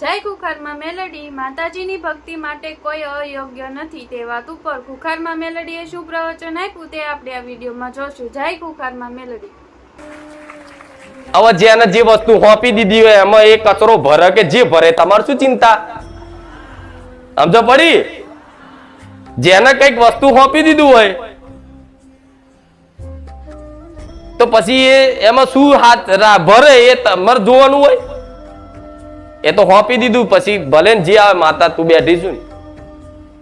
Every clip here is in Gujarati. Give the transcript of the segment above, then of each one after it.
જય ખુખારમાં મેલડી, માતાજીની ભક્તિ માટે કોઈ અયોગ્ય નથી. તે વાત ઉપર ખુખારમાં મેલડીએ શું પ્રવચન આપ્યું તે આપણે આ વિડીયોમાં જોશું. જય ખુખારમાં મેલડી. હવે જેને જે વસ્તુ હોપી દીધી હોય, એમાં એ કચરો ભરે કે જે ભરે, તમારે શું ચિંતા? સમજો પડી? જેને કંઈક વસ્તુ હોપી દીધું હોય, તો પછી એમાં શું હાથ ભરે એ તમારે જોવાનું હોય? એ તો હોપી દીધું, પછી ભલે ને જે આવે, માતા તું બેઠી છું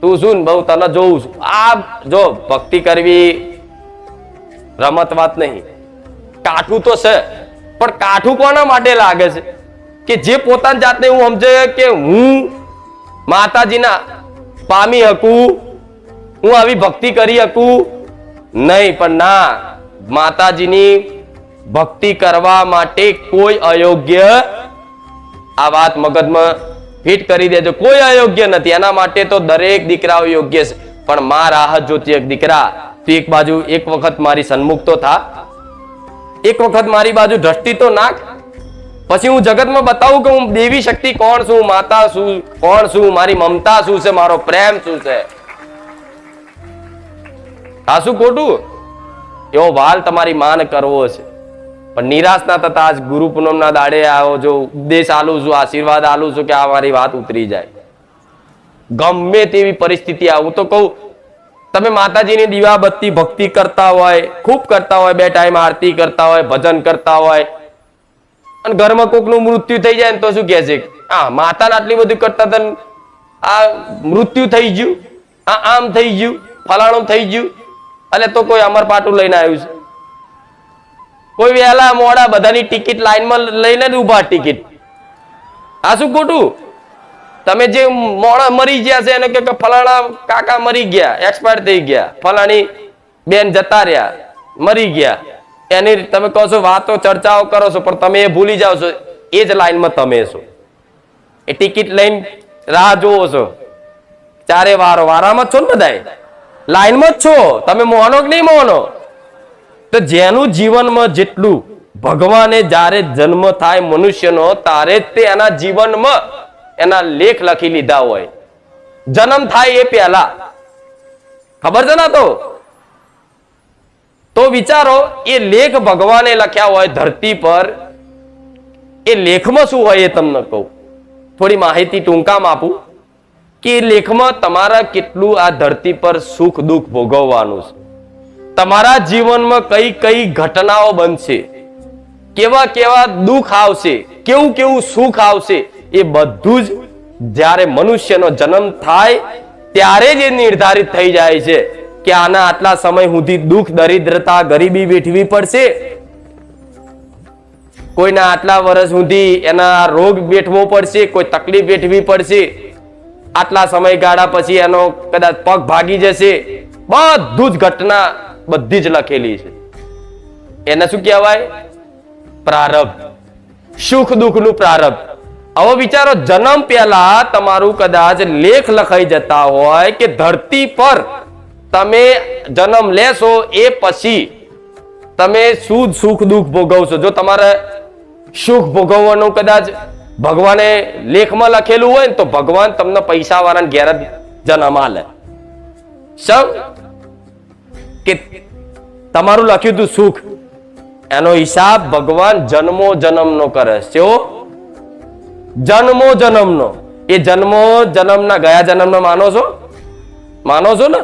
તું છું ને બહુ, તને જોઉં છું. આ જો, ભક્તિ કરવી રમત વાત નહીં. કાઠું તો છે, પણ કાઠું કોના માટે લાગે છે? કે જે પોતાની જાતને હું સમજે કે હું માતાજીના પામી શકું, હું આવી ભક્તિ કરી શકું? નહીં, પણ ના, માતાજીની ભક્તિ કરવા માટે કોઈ અયોગ્ય આ વાત મગજમાં ફિટ કરી દેજો. કોઈ અયોગ્ય નથી. એના માટે તો દરેક દીકરાઓ યોગ્ય છે. પણ માં રાહત જોતી એક દીકરા, તું એક બાજુ એક વખત મારી સન્મુખ તો થા. એક વખત મારી બાજુ દ્રષ્ટિ તો નાખ. પછી હું જગતમાં બતાવું કે હું દેવી શક્તિ કોણ છું, માતા શું, કોણ છું, મારી મમતા શું છે, મારો પ્રેમ શું છે? આ શું ખોટું? એવો વાલ તમારી માન કરવો છે. પણ નિરાશ ના થતા આજ ગુરુ પૂનમના દાડે આવો જો ઉપદેશ આલું છું, આશીર્વાદ આલું છું કે આ મારી વાત ઉતરી જાય. ગમે તેવી પરિસ્થિતિ આવું તો કહું, તમે માતાજીની દીવાબત્તી ભક્તિ કરતા હોય, ખૂબ કરતા હોય, બે ટાઈમ આરતી કરતા હોય, ભજન કરતા હોય, અને ઘરમાં કોકનું મૃત્યુ થઈ જાય ને તો શું કહે છે? આ માતાને આટલી બધું કરતા તને આ મૃત્યુ થઈ ગયું, આ આમ થઈ ગયું, ફલાણું થઈ ગયું, એટલે તો કોઈ અમર પાટું લઈને આવ્યું છે. કોઈ વહેલા મોડા બધાની ટિકિટ લાઈનમાં લઈને જ ઊભા ટિકિટ. આ શું ખોટું? તમે જે મોડા મરી ગયા છે, એને કે ફલાણા કાકા મરી ગયા એક્સપાયર થઈ ગયા. ફલાણી બેન જતા રહ્યા, મરી ગયા. એની તમે કહો છો, વાતો ચર્ચાઓ કરો છો, પણ તમે એ ભૂલી જાઓ છો, એ જ લાઈનમાં તમે છો. એ ટિકિટ લઈને રાહ જોવો છો. ચારે વારો, વારામાં જ છો ને બધાય? લાઈનમાં જ છો. તમે મોનો કે નહીં મોનો તો જેનું જીવનમાં જેટલું ભગવાને જ્યારે જન્મ થાય મનુષ્યનો તારે જ તે એના જીવનમાં એના લેખ લખી લીધા હોય. જન્મ થાય એ પહેલા. ખબર છે ને તો? તો વિચારો, એ લેખ ભગવાને લખ્યા હોય ધરતી પર, એ લેખમાં શું હોય એ તમને કહું. થોડી માહિતી ટૂંકામાં આપું કે લેખમાં તમારા કેટલું આ ધરતી પર સુખ દુઃખ ભોગવવાનું છે. તમારા જીવનમાં કઈ કઈ ઘટનાઓ બનશે? કેવા કેવા દુઃખ આવશે? કેવું કેવું સુખ આવશે? એ બધું જ જ્યારે મનુષ્યનો જન્મ થાય, ત્યારે જ એ નિર્ધારિત થઈ જાય છે કે આના આટલા સમય સુધી દુઃખ, દરિદ્રતા, ગરીબી વેઠવી પડશે. કોઈના આટલા વર્ષ સુધી એના રોગ વેઠવો પડશે, કોઈ તકલીફ વેઠવી પડશે. આટલા સમયગાળા પછી એનો કદાચ પગ ભાગી જશે. બધું જ ઘટના બધી જ લખેલી છે. એને શું કહેવાય? પ્રારબ્ધ. સુખ દુઃખનું પ્રારબ્ધ. હવે વિચારો, જન્મ પહેલા તમારું કદાચ લેખ લખાઈ જતા હોય કે ધરતી પર તમે જન્મ લેશો, એ પછી તમે શું સુખ દુઃખ ભોગવશો? જો તમારે સુખ ભોગવવાનું કદાચ ભગવાને લેખમાં લખેલું હોય ને, તો ભગવાન તમને પૈસા વાળાને ઘેર જન્મ આલે સૌ કે તમારું લખ્યું હતું સુખ. એનો હિસાબ ભગવાન જન્મો જન્મનો કરે છે જન્મો જન્મનો. એ જન્મો જન્મના ગયા જન્મનો માનો છો? માનો છો ને?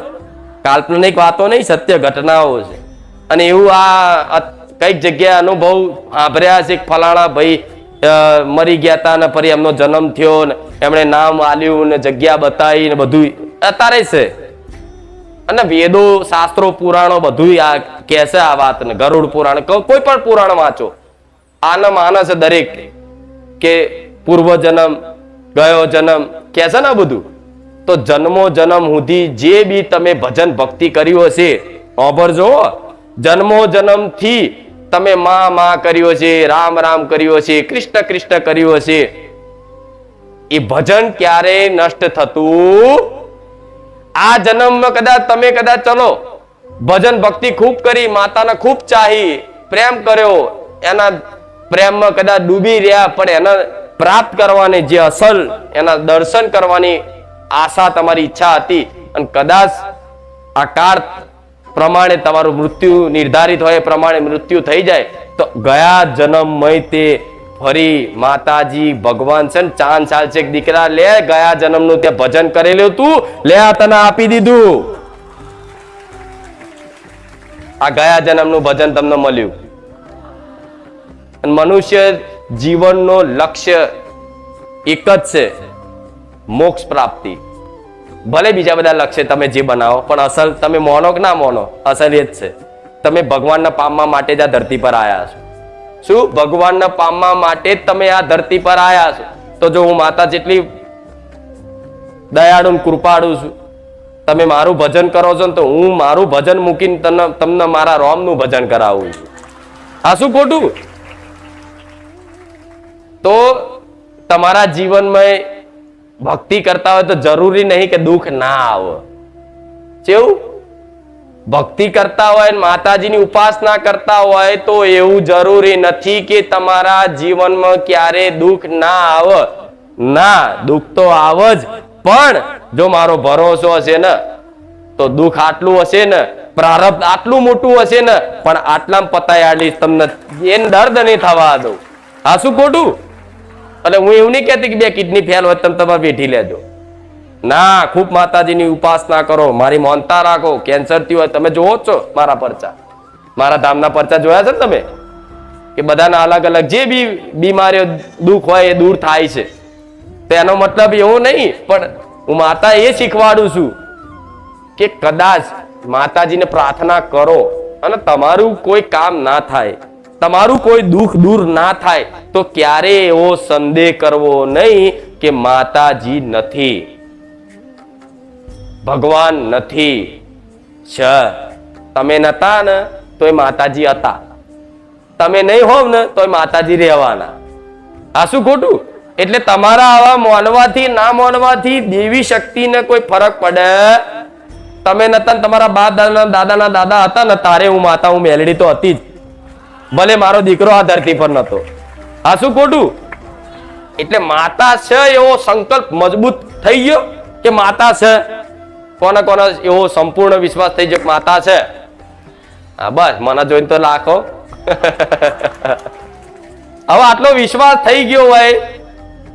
કાલ્પનિક વાતો નહીં, સત્ય ઘટનાઓ છે. અને એવું આ કંઈક જગ્યાએ અનુભવ આભર્યા છે ફલાણા ભાઈ મરી ગયા હતા ને ફરી એમનો જન્મ થયો ને એમણે નામ આલ્યું ને જગ્યા બતાવી ને બધું અત્યારે છે. અને વેદો, શાસ્ત્રો, પુરાણો બધું આ કેસે આ વાત ને ગરુડ પુરાણ કોઈ પણ પુરાણ વાંચો. આને માને છે દરેક કે પૂર્વ જન્મ, ગયો જન્મ કે છે ને બધું? તો જન્મો જન્મ સુધી જે બી તમે ભજન ભક્તિ કર્યું હશે ઓભર હો. જન્મો જન્મથી તમે માં માં કર્યો છે રામ રામ કર્યો છે કૃષ્ણ કૃષ્ણ કર્યો હશે. એ ભજન ક્યારે નષ્ટ થતું આ જન્મમાં કદાચ તમે કદાચ ચલો. ભજન ભક્તિ ખૂબ કરી, માતાને ખૂબ ચાહી, પ્રેમ કર્યો. એના પ્રેમમાં કદાચ ડૂબી રહ્યા, પણ એના પ્રાપ્ત કરવાની જે અસલ, એના દર્શન કરવાની આશા તમારી ઈચ્છા હતી. અને કદાચ આ કાળ પ્રમાણે તમારું મૃત્યુ નિર્ધારિત હોય, એ પ્રમાણે મૃત્યુ થઈ જાય, તો ગયા જન્મમય તે ફરી માતાજી ભગવાન છે ને ચાંદ ચાલ છે દીકરા લે, ગયા જન્મનું તે ભજન કરેલું તું, લે આ તને આપી દીધું. આ ગયા જન્મનું ભજન તમને મળ્યું. મનુષ્ય જીવનનો લક્ષ્ય એક જ છે, મોક્ષ પ્રાપ્તિ. ભલે બીજા બધા લક્ષ્ય તમે જે બનાવો, પણ અસલ તમે મોનો કે ના મોનો, અસલ એ જ છે. તમે ભગવાનના પામવા માટે જ આ ધરતી પર આવ્યા છો. શું? ભગવાનના પામવા માટે જ તમે આ ધરતી પર આવ્યા છો. તો જો હું માતા જેટલી દયાળુ કૃપાળુ છું, તમે મારું ભજન કરો છો તો હું મારું ભજન મૂકીને તમને તમને મારા રોમનું ભજન કરાવું છું. આ શું ખોટું? તો તમારા જીવનમાં ભક્તિ કરતા હોય તો જરૂરી નહીં કે દુઃખ ના આવે. કેવું? ભક્તિ કરતા હોય માતાજીની ઉપાસના કરતા હોય તો એવું જરૂરી નથી કે તમારા જીવનમાં ક્યારે દુઃખ ના આવે. ના, દુઃખ તો આવે જ. પણ જો મારો ભરોસો હશે ને, તો દુઃખ આટલું હશે ને, પ્રારબ્ધ આટલું મોટું હશે ને, પણ આટલામાં પતાય તમને એને દર્દ નહીં થવા દઉં. હા, શું ખોટું? એટલે હું એવું નહીં કહેતી કે બે કિડની ફેલ હોય તમે તમારે બેઠી લેજો. ના, ખૂબ માતાજીની ઉપાસના કરો. મારી માનતા રાખો. કેન્સર થયું હોય તમે જોવો છો મારા પરચા. મારા ધામના પરચા જોયા છે ને તમે? કે બધાના અલગ અલગ જે બી બીમારીઓ દુઃખ હોય એ દૂર થાય છે. તો એનો મતલબ એવો નહીં, પણ હું માતા એ શીખવાડું છું કે કદાચ માતાજીને પ્રાર્થના કરો અને તમારું કોઈ કામ ના થાય, તમારું કોઈ દુઃખ દૂર ના થાય, તો ક્યારે એવો સંદેહ કરવો નહીં કે માતાજી નથી. ભગવાન નથી, છે. તમે નતા ને તો એ માતાજી હતા. તમે નહીં હોવ ને તો માતાજી રહેવાના. આ શું ખોટું? એટલે તમારા આવા માનવાથી, ના માનવાથી દેવી શક્તિને કોઈ ફરક પડે? તમે નતા તમારા બા દાદા દાદાના દાદા હતા ને, તારે હું માતા, હું મેલડી તો હતી જ. ભલે મારો દીકરો આ ધરતી પર નતો. આ શું ખોટું? એટલે માતા છે એવો સંકલ્પ મજબૂત થઈ ગયો કે માતા છે? કોને કોને એવો સંપૂર્ણ વિશ્વાસ થઈ ગયો માતા છે. હા, બસ, મને જોઈને તો લાખો. હવે આટલો વિશ્વાસ થઈ ગયો હોય,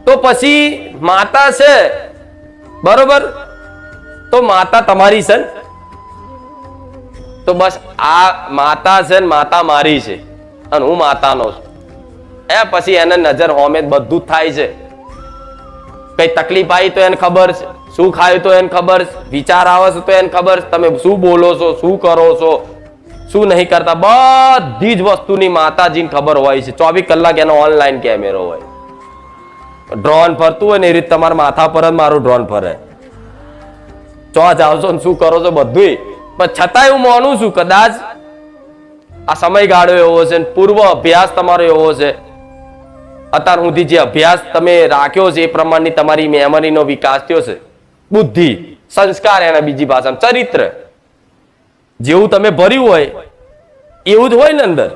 તો પછી માતા છે. બરોબર? તો માતા તમારી છે? તો બસ આ માતા છે ને, માતા મારી છે. અને હું માતાનો છું. એ પછી એને નજર હોમે બધું જ થાય છે. કઈ તકલીફ આવી તો એને ખબર છે. શું ખાય તો એને ખબર, વિચાર આવે તો એને ખબર, તમે શું બોલો છો, શું કરો છો, શું નહીં કરતા, બધી જ વસ્તુની માતાજીને ખબર હોય છે. ચોવીસ કલાક એનો ઓનલાઈન કેમેરો હોય. ડ્રોન ફરતું હોય ને એ રીતે તમારા માથા પર જ મારું ડ્રોન ફરે. ચો જાઓ છો ને શું કરો છો બધું પણ છતાંય હું માનું છું કદાચ આ સમયગાળો એવો છે પૂર્વ અભ્યાસ તમારો એવો છે. અત્યાર સુધી જે અભ્યાસ તમે રાખ્યો છે એ પ્રમાણની તમારી મેમરીનો વિકાસ થયો છે. બુદ્ધિ, સંસ્કાર એના બીજી ભાષામાં ચરિત્ર. જેવું તમે ભર્યું હોય, એવું જ હોય ને અંદર.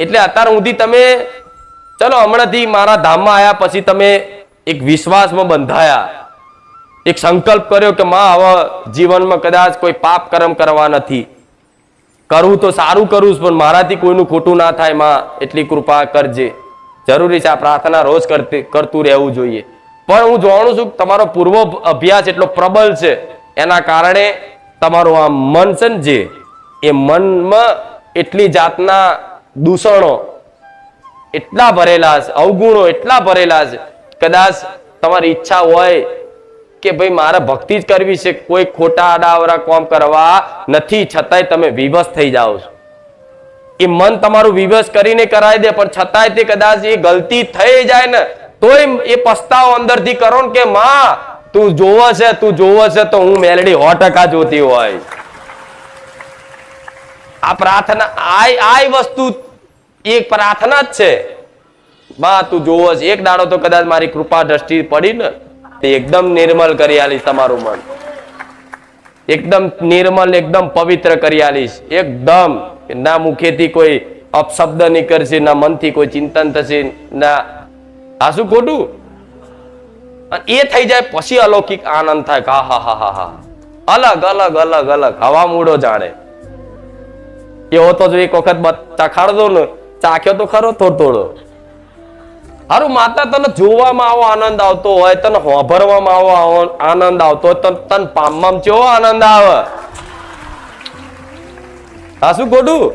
એટલે અત્યાર સુધી તમે, ચલો હમણાંથી મારા ધામમાં આવ્યા પછી તમે એક વિશ્વાસમાં બંધાયા. એક સંકલ્પ કર્યો કે માં, હવે જીવનમાં કદાચ કોઈ પાપ કર્મ કરવા નથી. કરવું તો સારું કરું પણ મારાથી કોઈનું ખોટું ના થાય, માં. એટલી કૃપા કરજે. જરૂરી છે આ પ્રાર્થના રોજ કરતી, કરતું રહેવું જોઈએ. પણ હું જાણું છું તમારો પૂર્વ અભ્યાસ એટલો પ્રબળ છે, એના કારણે તમારું આ મન છે ને જે, એ મનમાં એટલી જાતના દૂષણો એટલા ભરેલા છે, અવગુણો એટલા ભરેલા છે, કદાચ તમારી ઈચ્છા હોય કે ભાઈ મારે ભક્તિ જ કરવી છે, કોઈ ખોટા આડાવરા કોમ કરવા નથી, છતાંય તમે વિવશ થઈ જાઓ છો. એ મન તમારું વિવશ કરીને કરાવી દે, પણ છતાંય તે કદાચ એ ગલતી થઈ જાય ને તોય એ પસ્તાવો અંદરથી કરો ને કે, માં, તું જોવે છે, તું જોવે છે તો હું મેલડી સો ટકા જોતી હોય. આ પ્રાર્થના આય આય વસ્તુ એક પ્રાર્થના જ છે. માં, તું જોવો છે. એક દાડો તો કદાચ મારી કૃપા દ્રષ્ટિ પડી ને, તે એકદમ નિર્મલ કરી આલીશ તમારું મન. એકદમ નિર્મલ, એકદમ પવિત્ર કરી આલીશ. એકદમ. ના મુખેથી કોઈ અપશબ્દ નીકળશે, ના મનથી કોઈ ચિંતન થશે, ના આ શું ખોટું એ થઈ જાય પછી અલૌકિક આનંદ થાય હા હા હા હા હા. અલગ અલગ અલગ અલગ. હવા મૂડો જાણે. એવો તો જો એક વખત ચખાડતો ને, ચાખ્યો તો ખરો થોડો થોડો. હારું, માતા તને જોવામાં આવો આનંદ આવતો હોય, તને હોભરવામાં આવો આનંદ આવતો હોય, તને તને પામવામાં કેવો આનંદ આવે? હા શું ખોટું